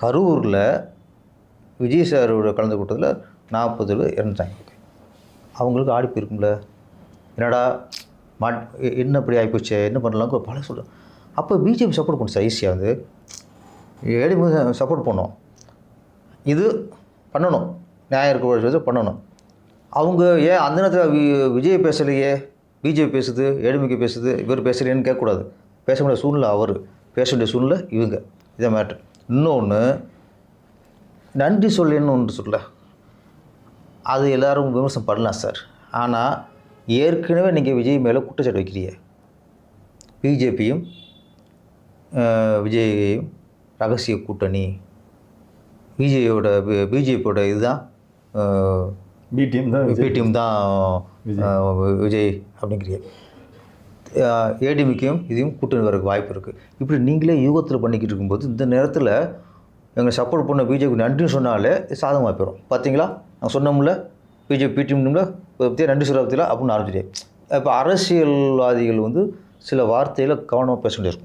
கரூரில் விஜய் சாரோட கலந்து கூட்டத்தில் நாற்பது பேர் இறந்துட்டாங்க. அவங்களுக்கு ஆடிப்பு இருக்கும்ல என்னடா மாட் என்ன இப்படி ஆகிப்போச்சு என்ன பண்ணலாம் பல சொல்கிறேன் அப்போ பிஜேபி சப்போர்ட் பண்ணுச்சு சார் ஈஸியாக வந்து. ஏடிஎம் சப்போர்ட் பண்ணோம். இது பண்ணணும். நியாயம் இருக்க பண்ணணும். அவங்க ஏன் அந்த நேரத்தில் வி விஜய் பேசலையே? பிஜேபி பேசுது ஏடிமிக்கு பேசுது இவர் பேசலையேன்னு கேட்கக்கூடாது. பேச வேண்டிய சூழ்நிலை அவர். பேச வேண்டிய சூழ்நிலை இவங்க. இதை மேட்ரு இன்னொன்று நன்றி சொல்லுன்னு ஒன்று சொல்ல. அது எல்லாரும் விமர்சனம் பண்ணலாம் சார். ஆனால் ஏற்கனவே நீங்கள் விஜய் மேலே குற்றச்சாட்டு வைக்கிறீங்க. பிஜேபியும் விஜயையும் ரகசிய கூட்டணி பிஜேபியோட பிஜேபியோட இதுதான் பி டீம் தான் விஜய். பிடிஎம் தான் விஜய் அப்படிங்கிறீங்க. ஏடிமிக்கும் இதையும் கூட்டணி வரக்கு வாய்ப்பு இருக்குது இப்படி நீங்களே யூகத்தில் பண்ணிக்கிட்டு இருக்கும்போது இந்த நேரத்தில் எங்களை சப்போர்ட் பண்ண பிஜேபி நன்றின்னு சொன்னாலே சாதகமாக போயிடும் பார்த்தீங்களா நான் சொன்னோம்ல பிஜேபி பிடிஎம்ல பற்றியா நன்றி சொல்ல பற்றியில் அப்படின்னு ஆரம்பிச்சிட்டே இப்போ அரசியல்வாதிகள் வந்து சில வார்த்தையில் கவனமாக பேச வேண்டியிருக்கும்.